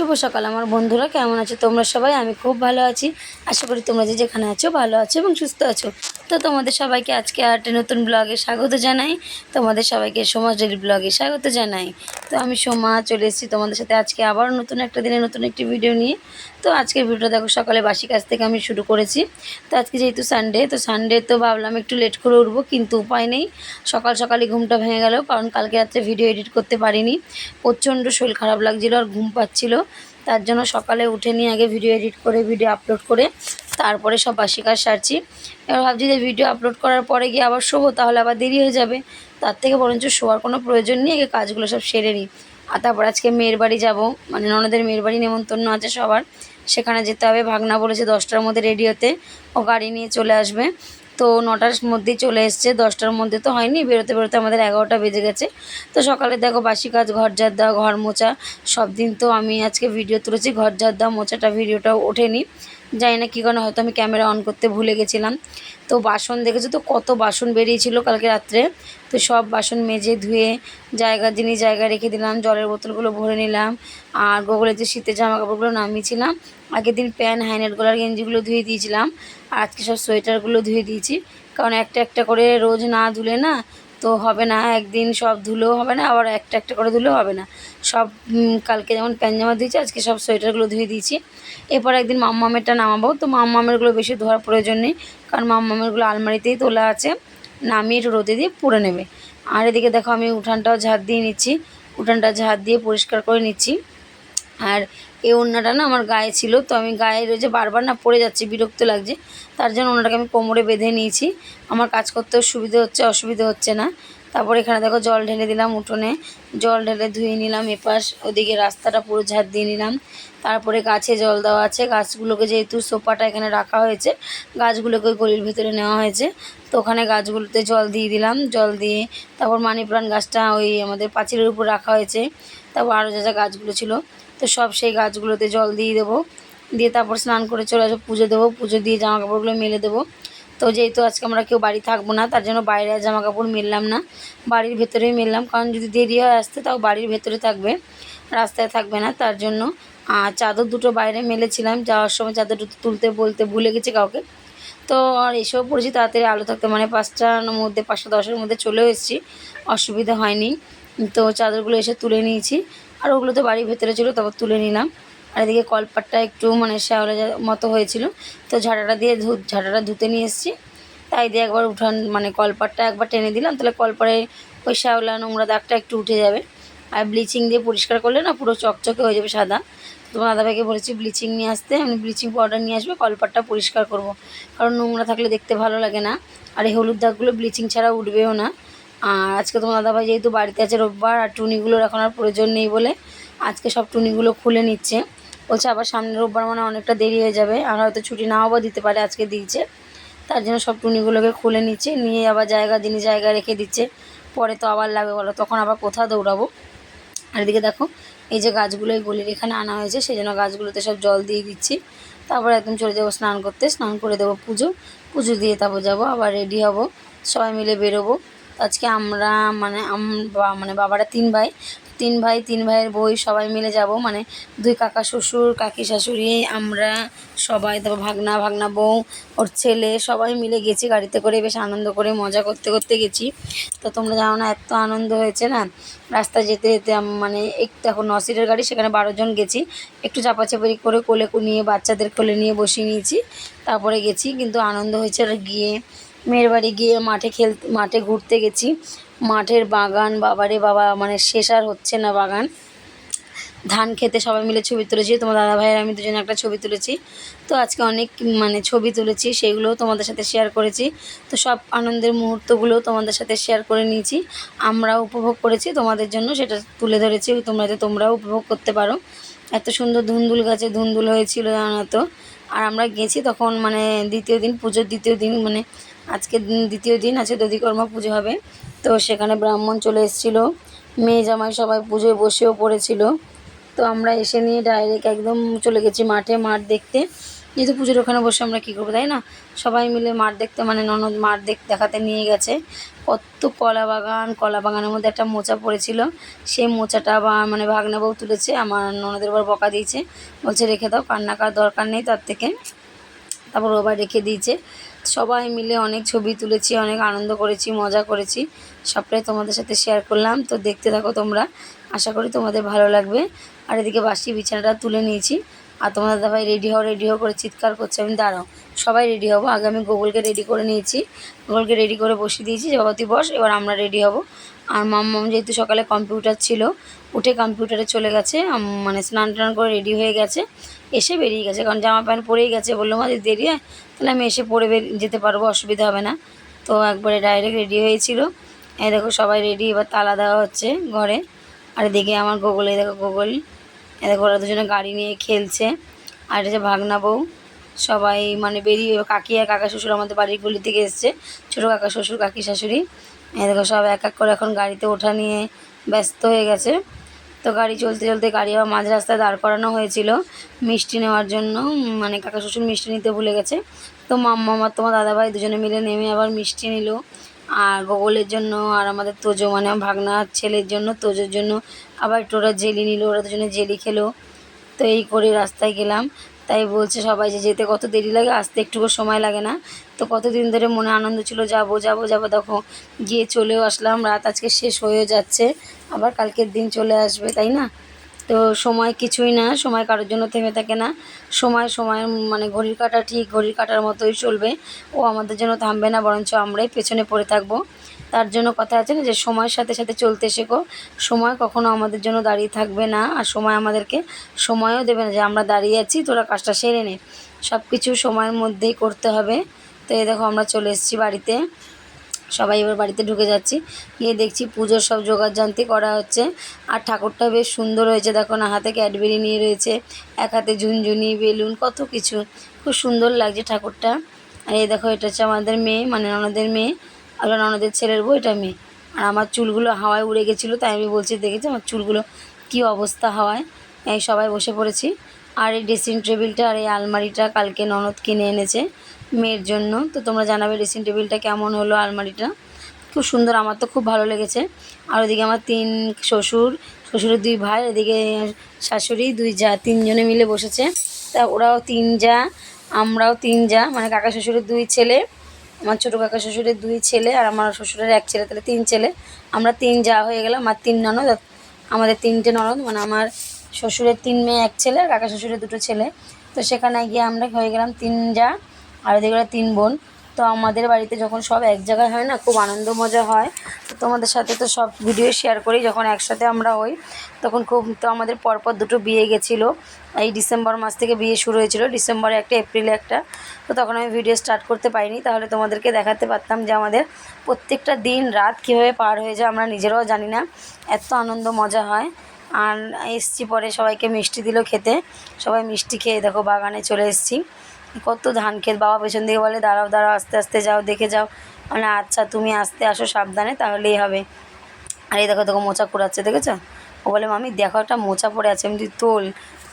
শুভ সকাল। আমার বন্ধুরা, কেমন আছো? তোমরা সবাই, আমি খুব ভালো আছি। আশা করি তোমরা যে যেখানে আছো, ভালো আছো এবং সুস্থ আছো। তো তোমাদের সবাইকে আজকে একটা নতুন ব্লগে স্বাগত জানাই। তোমাদের সবাইকে সমাজ ডেলি ব্লগে স্বাগত জানাই। তো আমি সোমা চলে এসেছি তোমাদের সাথে আজকে আবার নতুন একটা দিনে নতুন একটি ভিডিও নিয়ে। তো আজকের ভিডিওটা দেখো, সকালে বাসি কাজ থেকে আমি শুরু করেছি। তো আজকে যেহেতু সানডে তো সানডে তো ভাবলাম একটু লেট করে উঠবো, কিন্তু উপায় নেই। সকাল সকালই ঘুমটা ভেঙে গেল, কারণ কালকে রাত্রে ভিডিও এডিট করতে পারিনি। প্রচণ্ড শরীর খারাপ লাগছিল আর ঘুম পাচ্ছিলো। তার জন্য সকালে উঠে নিয়ে আগে ভিডিও এডিট করে ভিডিও আপলোড করে তারপরে সব বাসি কাজ সারছি। এবার ভাবছি যে ভিডিও আপলোড করার পরে গিয়ে আবার শোবো, তাহলে আবার দেরি হয়ে যাবে। তার থেকে বরঞ্চ শোয়ার কোনো প্রয়োজন নেই, আগে কাজগুলো সব সেরে নিই। আর তারপর আজকে মেয়ের বাড়ি যাব মানে ননদের মেয়ের বাড়ি নেমন্তন্ন আছে সবার। সেখানে যেতে হবে, ভাগনা বলেছে দশটার মধ্যে রেডি হতে। ও গাড়ি নিয়ে চলে আসবে। তো নটার মধ্যেই চলে এসছে, দশটার মধ্যে তো হয়নি, বেরোতে বেরোতে আমাদের এগারোটা বেজে গেছে। তো সকালে দেখো বাসি কাজ ঘর ঝাড় দেওয়া ঘর মোছা, সব দিন তো আমি আজকে ভিডিও তুলেছি ঘর ঝাড় দেওয়া মোছাটা ভিডিওটাও ওঠেনি। জানি না কী কারণে, হয়তো আমি ক্যামেরা অন করতে ভুলে গেছিলাম। তো বাসন দেখেছ তো, কত বাসন বেরিয়েছিল কালকে রাত্রে? তো সব বাসন মেজে ধুয়ে জায়গা, জিনিস জায়গায় রেখে দিলাম, জলের বোতলগুলো ভরে নিলাম, আর গোগলে যে শীতের জামা কাপড়গুলো নামিয়েছিলাম আগের দিন প্যান্ট হাইনেট গলার গেঞ্জিগুলো ধুয়ে দিয়েছিলাম। আর আজকে সব সোয়েটারগুলো ধুয়ে দিয়েছি। কারণ একটা একটা করে রোজ না ধুলে না, তো হবে না। একদিন সব ধুলেও হবে না, আবার একটা একটা করে ধুলেও হবে না। সব কালকে যেমন প্যান্ট জামা দিয়েছি আজকে সব সোয়েটারগুলো ধুয়ে দিয়েছি। এরপর একদিন মাম্মামেরটা নামাবো। তো মাম্মামেরগুলো বেশি ধোয়ার প্রয়োজন নেই, কারণ মাম্মামেরগুলো আলমারিতেই তোলা আছে। নামিয়ে একটু রোদে দিয়ে পুড়ে নেবে। আর এদিকে দেখো আমি উঠানটাও ঝাড় দিয়ে নিচ্ছি। উঠানটা ঝাড় দিয়ে পরিষ্কার করে নিচ্ছি। আর এই ওড়নাটা না আমার গায়ে ছিল, তো আমি গায়ে রয়েছে বারবার না পড়ে যাচ্ছে, বিরক্ত লাগছে। তার জন্য ওনাটাকে আমি কোমরে বেঁধে নিয়েছি। আমার কাজ করতেও সুবিধে হচ্ছে, অসুবিধে হচ্ছে না। তারপর এখানে দেখো জল ঢেলে দিলাম উঠোনে। জল ঢেলে ধুয়ে নিলাম এপাশ, ওদিকে রাস্তাটা পুরো ঝাড় দিয়ে নিলাম। তারপরে গাছে জল দেওয়া আছে। গাছগুলোকে যেহেতু সোফাটা এখানে রাখা হয়েছে, গাছগুলোকে ওই গলির ভেতরে নেওয়া হয়েছে, তো ওখানে গাছগুলোতে জল দিয়ে দিলাম। জল দিয়ে তারপর মানি প্লান্ট গাছটা ওই আমাদের পাঁচিলের উপর রাখা হয়েছে। তারপর আরও যা যা গাছগুলো ছিল তো সব সেই গাছগুলোতে জল দিয়ে দেবো। দিয়ে তারপর স্নান করে চলে আসব, পুজো দেবো, পুজো দিয়ে জামা কাপড়গুলো মেলে দেবো। তো যেহেতু আজকে আমরা কেউ বাড়ি থাকব না, তার জন্য বাইরে জামা কাপড় মেললাম না। বাড়ির ভেতরেই মেললাম, কারণ যদি দেরি হয় আসতে, তাও বাড়ির ভেতরে থাকবে, রাস্তায় থাকবে না। তার জন্য চাদর দুটো বাইরে মেলেছিলাম, যাওয়ার সময় চাদর দুটো তুলতে বলতে ভুলে গেছি কাউকে। তো আর এসেও পড়েছি, তাড়াতাড়ি আলো থাকতে। মানে পাঁচটার মধ্যে, পাঁচটা দশের মধ্যে চলেও এসেছি, অসুবিধা হয়নি। তো চাদরগুলো এসে তুলে নিয়েছি। আর ওগুলো তো বাড়ির ভেতরে ছিল, তারপর তুলে নিলাম। আর এদিকে কলপাটটা একটু মানে শ্যাওলা মতো হয়েছিল। তো ঝাঁটাটা দিয়ে ধু ঝাঁটাটা ধুতে নিয়ে এসেছি। তাই দিয়ে একবার উঠান মানে কলপাটটা একবার টেনে দিলাম। তাহলে কলপারে ওই শ্যাওলা, নোংরা দাগটা একটু উঠে যাবে। আর ব্লিচিং দিয়ে পরিষ্কার করলে না পুরো চকচকে হয়ে যাবে সাদা। তোমার দাদাভাইকে বলেছি ব্লিচিং নিয়ে আসতে, আমি ব্লিচিং পাউডার নিয়ে আসবে কলপাটটা পরিষ্কার করব। কারণ নোংরা থাকলে দেখতে ভালো লাগে না। আর এই হলুদ দাগগুলো ব্লিচিং ছাড়া উঠবেও না। আর আজকে তোমার দাদাভাই যেহেতু বাড়িতে আছে রোববার, আর টুনিগুলোর এখন আর প্রয়োজন নেই বলে আজকে সব টুনিগুলো খুলে নিচ্ছে। বলছে আবার সামনের রোববার মানে অনেকটা দেরি হয়ে যাবে, আর হয়তো ছুটি নাও বা দিতে পারে আজকে দিয়েছে। তার জন্য সব টুনিগুলোকে খুলে নিচ্ছে, নিয়ে আবার জায়গা জিনিস জায়গায় রেখে দিচ্ছে, পরে তো আবার লাগবে বলো, তখন আবার কোথাও দৌড়াবো? আর এদিকে দেখো এই যে গাছগুলো এই গলির এখানে আনা হয়েছে, সেই জন্য গাছগুলোতে সব জল দিয়ে দিচ্ছি। তারপর একদম চলে যাব স্নান করতে, স্নান করে দেবো পুজো। পুজো দিয়ে তারপর যাব, আবার রেডি হব। সবাই মিলে বেরোবো। আজকে আমরা মানে আম মানে বাবারা তিন ভাই তিন ভাই, তিন ভাইয়ের বই সবাই মিলে যাব। মানে দুই কাকা শ্বশুর, কাকি শাশুড়ি, আমরা সবাই, তারপর ভাগনা ভাগনা বউ, ওর ছেলে, সবাই মিলে গেছি গাড়িতে করে, বেশ আনন্দ করে, মজা করতে করতে গেছি। তো তোমরা জানো না, এত আনন্দ হয়েছে না? রাস্তায় যেতে যেতে মানে একটু এখন ন সিটের গাড়ি, সেখানে বারো জন গেছি। একটু চাপাচাপারি করে কোলে নিয়ে বাচ্চাদের কোলে নিয়ে বসিয়ে নিয়েছি। তারপরে গেছি, কিন্তু আনন্দ হয়েছে গিয়ে, মেয়ের বাড়ি গিয়ে মাঠে খেল মাঠে ঘুরতে গেছি। মাঠের বাগান, বাবারে বাবা মানে শেষ আর হচ্ছে না বাগান। ধান খেতে সবাই মিলে ছবি তুলেছি, তোমার দাদা ভাইয়ের আমি দুজনে একটা ছবি তুলেছি। তো আজকে অনেক মানে ছবি তুলেছি, সেগুলোও তোমাদের সাথে শেয়ার করেছি। তো সব আনন্দের মুহূর্তগুলো তোমাদের সাথে শেয়ার করে নিয়েছি। আমরা উপভোগ করেছি তোমাদের জন্য, সেটা তুলে ধরেছি, তোমরা তোমরাও উপভোগ করতে পারো। এত সুন্দর ধুন্দুল গাছে ধুন্দুল হয়েছিল জানো তো। আর আমরা গেছি তখন মানে দ্বিতীয় দিন, পুজোর দ্বিতীয় দিন মানে আজকে দ্বিতীয় দিন আছে দধিকর্মা পুজো হবে। তো সেখানে ব্রাহ্মণ চলে এসেছিল। মেয়ে জামাই সবাই পুজোয় বসেও পড়েছিল। তো আমরা এসে নিয়ে ডাইরেক্ট একদম চলে গেছি মাঠে মাঠ দেখতে। যেহেতু পুজোর ওখানে বসে আমরা কী করব, তাই না? সবাই মিলে মাঠ দেখতে মানে ননদ মাঠ দেখ দেখাতে নিয়ে গেছে। কত কলা বাগান, কলা বাগানের মধ্যে একটা মোচা পড়েছিল। সেই মোচাটা বা মানে ভাগনা বউ তুলেছে, আমার ননদের বার বকা দিয়েছে। বলছে, রেখে দাও, কান্না করার দরকার নেই তার থেকে। তারপর ওবার রেখে দিয়েছে। সবাই মিলে অনেক ছবি তুলেছি, অনেক আনন্দ করেছি, মজা করেছি। সবটাই তোমাদের সাথে শেয়ার করলাম। তো দেখতে থাকো তোমরা। আশা করি তোমাদের ভালো লাগবে। আর এদিকে বাসি বিছানাটা তুলে নিয়েছি। আর তোমাদের দাদাভাই রেডি হও রেডি হও করে চিৎকার করছে। আমি দাঁড়াও, সবাই রেডি হব। আগে আমি গোগলকে রেডি করে নিয়েছি। গোগলকে রেডি করে বসিয়ে দিয়েছি জগতী বস, এবার আমরা রেডি হব। আর মাম্মাম যেহেতু সকালে কম্পিউটার ছিল, উঠে কম্পিউটারে চলে গেছে মানে স্নান টান করে রেডি হয়ে গেছে, এসে বেরিয়ে গেছে। কারণ জামা প্যান্ট পরেই গেছে, বলল, মা, যদি দেরি হয়, তাহলে আমি এসে পরে যেতে পারব, অসুবিধা হবে না। তো একবারে ডাইরেক্ট রেডি হয়েছিল। এই দেখো, সবাই রেডি এবার তালা দেওয়া হচ্ছে ঘরে। আর এদিকে আমার গোগল, এই দেখো গোগল। এ দেখো, ওরা দুজনে গাড়ি নিয়ে খেলছে। আর এটা যে ভাগনা বউ। সবাই মানে বেরিয়ে, কাকি আর কাকা শ্বশুর আমাদের বাড়ির গলি থেকে এসছে, ছোটো কাকা শ্বশুর, কাকি শাশুড়ি। দেখো, সব এক এক করে এখন গাড়িতে ওঠা নিয়ে ব্যস্ত হয়ে গেছে। তো গাড়ি চলতে চলতে গাড়ি আবার মাঝ রাস্তায় দাঁড় করানো হয়েছিল মিষ্টি নেওয়ার জন্য। মানে কাকা শ্বশুর মিষ্টি নিতে ভুলে গেছে। তো মাম্মা আমার তোমার দাদাভাই দুজনে মিলে নেমে আবার মিষ্টি নিল। আর গোগলের জন্য আর আমাদের তোজো মানে ভাগনার ছেলের জন্য, তোজোর জন্য আবার একটু ওরা জেলি নিল, ওরা দুজনে জেলি খেলো। তো এই করে রাস্তায় গেলাম। তাই বলছে সবাই যে যেতে কত দেরি লাগে, আসতে একটুকু সময় লাগে না। তো কতদিন ধরে মনে আনন্দ ছিল, যাব যাব যাব, দেখো, গিয়ে চলেও আসলাম, রাত আজকে শেষ হয়েও যাচ্ছে, আবার কালকের দিন চলে আসবে, তাই না? তো সময় কিছুই না, সময় কারোর জন্য থেমে থাকে না, সময় সময় মানে ঘড়ির কাটা ঠিক, ঘড়ির কাটার মতোই চলবে, ও আমাদের জন্য থামবে না, বরঞ্চ আমরাই পেছনে পড়ে থাকব। তার জন্য কথা আছে না যে, সময়ের সাথে সাথে চলতে শেখো। সময় কখনো আমাদের জন্য দাঁড়িয়ে থাকবে না আর সময় আমাদেরকে সময়ও দেবে না যে, আমরা দাঁড়িয়ে আছি, তোরা কাজটা সেরে নে। সব কিছু সময়ের মধ্যেই করতে হবে। তো এই দেখো, আমরা চলে এসেছি বাড়িতে। সবাই এবার বাড়িতে ঢুকে যাচ্ছি। গিয়ে দেখছি পুজোর সব জোগাড় জান্তি করা হচ্ছে। আর ঠাকুরটা বেশ সুন্দর হয়েছে। দেখো না, হাতে ক্যাডবেরি নিয়ে রয়েছে, এক হাতে ঝুনঝুনি, বেলুন, কত কিছু। খুব সুন্দর লাগছে ঠাকুরটা। আর এই দেখো, এটা হচ্ছে আমাদের মেয়ে মানে ননদের মেয়ে। ওটা ননদের ছেলের বউ, এটা মেয়ে। আর আমার চুলগুলো হাওয়ায় উড়ে গেছিল, তাই আমি বলছি, দেখেছি আমার চুলগুলো কী অবস্থা হাওয়ায়? এই সবাই বসে পড়েছি। আর এই ড্রেসিং টেবিলটা আর এই আলমারিটা কালকে ননদ কিনে এনেছে মেয়ের জন্য। তো তোমরা জানাবে ড্রেসিং টেবিলটা কেমন হলো আলমারিটা। খুব সুন্দর, আমার তো খুব ভালো লেগেছে। আর ওদিকে আমার তিন শ্বশুর, শ্বশুরের দুই ভাই, এদিকে শাশুড়ি, দুই যা, তিনজনে মিলে বসেছে। তা ওরাও তিন যা, আমরাও তিন যা মানে কাকা শ্বশুরের দুই ছেলে। আমার ছোটো কাকা শ্বশুরের দুই ছেলে আর আমার শ্বশুরের এক ছেলে, তাহলে তিন ছেলে। আমরা তিন যা হয়ে গেলাম, আর তিন ননদ। আমাদের তিনটে ননদ মানে আমার শ্বশুরের তিন মেয়ে, এক ছেলে, আর কাকা শ্বশুরের দুটো ছেলে। তো সেখানে গিয়ে আমরা হয়ে গেলাম তিন যা, আর ওদের তিন বোন। তো আমাদের বাড়িতে যখন সব এক জায়গায় হয় না, খুব আনন্দ মজা হয়। তো তোমাদের সাথে তো সব ভিডিও শেয়ার করি, যখন একসাথে আমরা হই, তখন খুব তো আমাদের পরপর দুটো বিয়ে গেছিল। এই ডিসেম্বর মাস থেকে বিয়ে শুরু হয়েছিল, ডিসেম্বরে একটা, এপ্রিলে একটা। তো তখন আমি ভিডিও স্টার্ট করতে পারিনি, তাহলে তোমাদেরকে দেখাতে পারতাম যে আমাদের প্রত্যেকটা দিন রাত কীভাবে পার হয়ে যায়, আমরা নিজেরাও জানি না। এত আনন্দ মজা হয়। আর এসছি পরে সবাইকে মিষ্টি দিল খেতে। সবাই মিষ্টি খেয়ে দেখো বাগানে চলে এসেছি। কত ধান ক্ষেত বাবা পেছন দিকে বলে, দাঁড়াও দাঁড়াও, আস্তে আস্তে যাও, দেখে যাও। মানে আচ্ছা তুমি আস্তে আসো সাবধানে, তাহলেই হবে। আর এই দেখো দেখো, মোচা কুড়াচ্ছে, দেখেছ? ও বলে, মামি, দেখো একটা মোচা পড়ে আছে আমি তোল।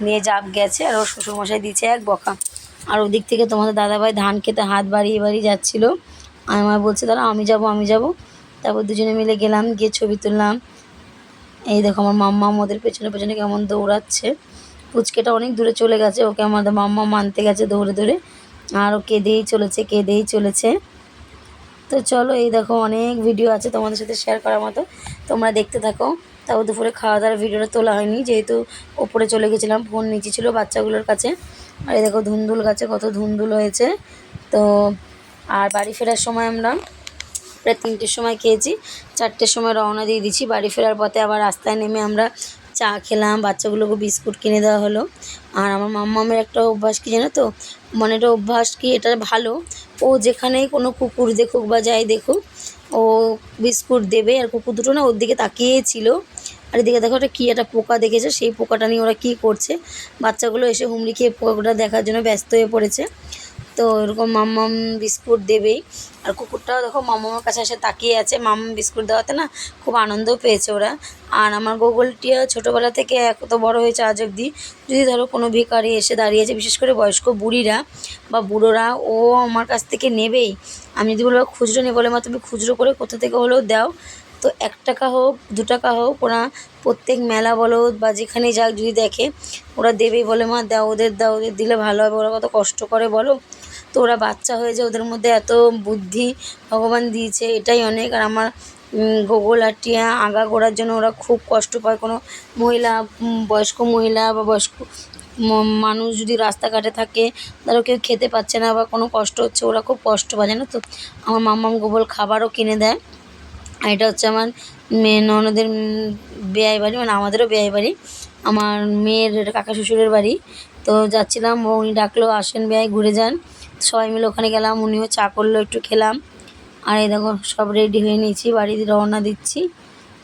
নিয়ে জাপ গেছে, আর ওর শ্বশুরমশাই দিচ্ছে এক বকা। আর ওদিক থেকে তোমাদের দাদাভাই ধান খেতে হাত বাড়িয়ে বাড়িয়ে যাচ্ছিল। আমার বলছে দাঁড়া আমি যাব আমি যাব। তারপর দুজনে মিলে গেলাম, গিয়ে ছবি তুললাম। এই দেখো, আমার মাম্মা ওদের পেছনে পেছনে কেমন দৌড়াচ্ছে। পুচকেটা অনেক দূরে চলে গেছে, ওকে আমাদের মাম্মা মানতে গেছে দৌড়ে দৌড়ে। আর ও কেঁদেই চলেছে কেঁদেই চলেছে। তো চলো, এই দেখো অনেক ভিডিও আছে তোমাদের সাথে শেয়ার করার মতো। তোমরা দেখতে থাকো। তাও দুপুরে খাওয়া দাওয়ার ভিডিওটা তোলা হয়নি, যেহেতু ওপরে চলে গেছিলাম ফোন নিচে ছিল বাচ্চাগুলোর কাছে। আর এই দেখো ধুন্দুল গাছে কত ধুন্দুল হয়েছে। তো আর বাড়ি ফেরার সময় আমরা প্রায় তিনটের সময় খেয়েছি, চারটের সময় রওনা দিয়ে দিচ্ছি বাড়ি ফেরার পথে আবার রাস্তায় নেমে আমরা চা খেলাম, বাচ্চাগুলোকে বিস্কুট কিনে দেওয়া হলো। আর আমার মাম্মামের একটা অভ্যাস কি জানো তো? মানে এটা অভ্যাস কি? এটা ভালো। ও যেখানেই কোনো কুকুর দেখুক বা যাই দেখুক, ও বিস্কুট দেবে। আর কুকুর দুটো না ওর দিকে তাকিয়েই ছিল। আর এদিকে দেখো একটা কী একটা পোকা দেখেছে। সেই পোকাটা নিয়ে ওরা কী করছে? বাচ্চাগুলো এসে হুমড়ি খেয়ে পোকাটা দেখার জন্য ব্যস্ত হয়ে পড়েছে। তো এরকম মাম্মাম বিস্কুট দেবেই। আর কুকুরটাও দেখো মাম্মামের কাছে এসে তাকিয়ে আছে, মাম্মাম বিস্কুট দেওয়াতে না খুব আনন্দও পেয়েছে ওরা। আর আমার গোগলটিও ছোটোবেলা থেকে এত বড় হয়েছে আজ অবধি। যদি ধরো কোনো ভিকারি এসে দাঁড়িয়েছে, বিশেষ করে বয়স্ক বুড়িরা বা বুড়োরা, ও আমার কাছ থেকে নেবেই। আমি যদি বলব খুচরো নেই বলে, মা, তুমি খুচরো করে কোথা থেকে হলেও দাও। তো এক টাকা হোক, দু টাকা হোক, ওরা প্রত্যেক মেলা বলো বা যেখানে যাক যদি দেখে, ওরা দেবেই বলে, মা, দাও ওদের দাও ওদের, দিলে ভালো হবে। ওরা কত কষ্ট করে বলো। তো ওরা বাচ্চা হয়ে যায় ওদের মধ্যে এত বুদ্ধি ভগবান দিয়েছে, এটাই অনেক। আর আমার গোগল আর টিয়া আগা গোড়ার জন্য ওরা খুব কষ্ট পায়। কোনো মহিলা বয়স্ক মহিলা বা বয়স্ক মানুষ যদি রাস্তাঘাটে থাকে ধরো কেউ খেতে পাচ্ছে না বা কোনো কষ্ট হচ্ছে, ওরা খুব কষ্ট পায়, জানো তো? আমার মাম্মাম গোবল খাবারও কিনে দেয়। আর এটা হচ্ছে আমার মেয়ে, ননদের বেয়াই বাড়ি মানে আমাদেরও বেয়াই বাড়ি। আমার মেয়ের কাকা শ্বশুরের বাড়ি। তো যাচ্ছিলাম উনি ডাকলো, আসেন বেয়াই, ঘুরে যান। সবাই মিলে ওখানে গেলাম, উনিও চা করল, একটু খেলাম। আর এই দেখো, সব রেডি হয়ে নিয়েছি বাড়ি রওনা দিচ্ছি।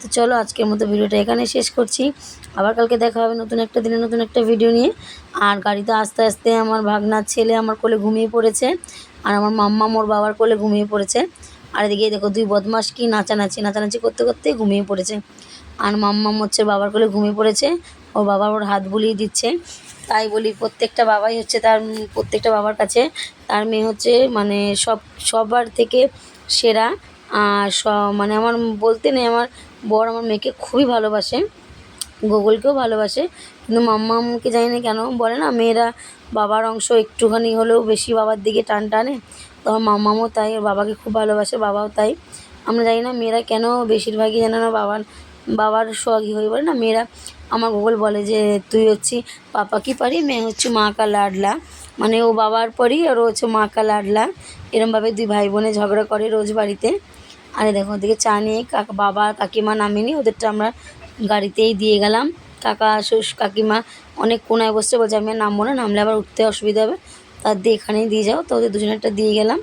তো চলো, আজকের মতো ভিডিওটা এখানে শেষ করছি। আবার কালকে দেখা হবে নতুন একটা দিনে নতুন একটা ভিডিও নিয়ে। আর গাড়িতে আস্তে আস্তে আমার ভাগনার ছেলে আমার কোলে ঘুমিয়ে পড়েছে। আর আমার মাম্মা মোর বাবার কোলে ঘুমিয়ে পড়েছে। আর এদিকে দেখো, দুই বদমাস কি নাচানাচি নাচানাচি করতে করতে ঘুমিয়ে পড়েছে। আর মাম্মাম হচ্ছে বাবার কোলে ঘুমিয়ে পড়েছে। ওর বাবা ওর হাত বুলিয়ে দিচ্ছে। তাই বলি, প্রত্যেকটা বাবাই হচ্ছে তার প্রত্যেকটা বাবার কাছে তার মেয়ে হচ্ছে মানে সব, সবার থেকে সেরা। আর স মানে আমার বলতে নেই, আমার বর আমার মেয়েকে খুবই ভালোবাসে, গুগলকেও ভালোবাসে, কিন্তু মাম্মামকে জানি না কেন, বলে না মেয়েরা বাবার অংশ একটুখানি হলেও বেশি বাবার দিকে টান টানে। তো আমার মাম্মামও তাই বাবাকে খুব ভালোবাসে, বাবাও তাই। আমরা জানি না মেয়েরা কেন বেশিরভাগই যেন না বাবার বাবার সোহাগী হয়ে বলে না, মেয়েরা আমার গুগল বলে যে, তুই হচ্ছি পাপা কি পারি? মেয়ে হচ্ছে মা কা লাডলা। মানে ও বাবার পরই আর ও হচ্ছে মা কা লাডলা। এরমভাবে দুই ভাই বোনে ঝগড়া করে রোজ বাড়িতে। আরে দেখো, ওদিকে চা নিয়ে কাকা বাবা কাকিমা নামিনি, ওদেরটা আমরা গাড়িতেই দিয়ে গেলাম। কাকা, শ্বশুর, কাকিমা অনেক কোনায় বসছে বলছে, আমি নামবো না, নামলে আবার উঠতে অসুবিধা হবে। তার দিয়ে এখানেই দিয়ে যাও, তো ওদের দুজনেরটা দিয়ে গেলাম।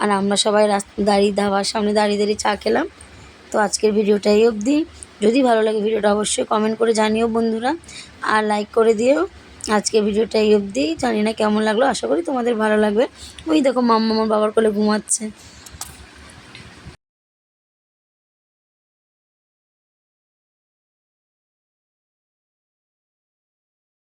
আর আমরা সবাই রাস্তা, দাঁড়িয়ে, ধাবার সামনে দাঁড়িয়ে দাঁড়িয়ে চা খেলাম। তো আজকের ভিডিওটাই অবধি। যদি ভালো লাগে ভিডিওটা অবশ্যই কমেন্ট করে জানিও বন্ধুরা। আর লাইক করে দিও। আজকে ভিডিওটা এই অবধি। জানি না কেমন লাগল, আশা করি তোমাদের ভালো লাগবে। ওই দেখো মাম্মা আমার বাবার কোলে ঘুমাচ্ছে।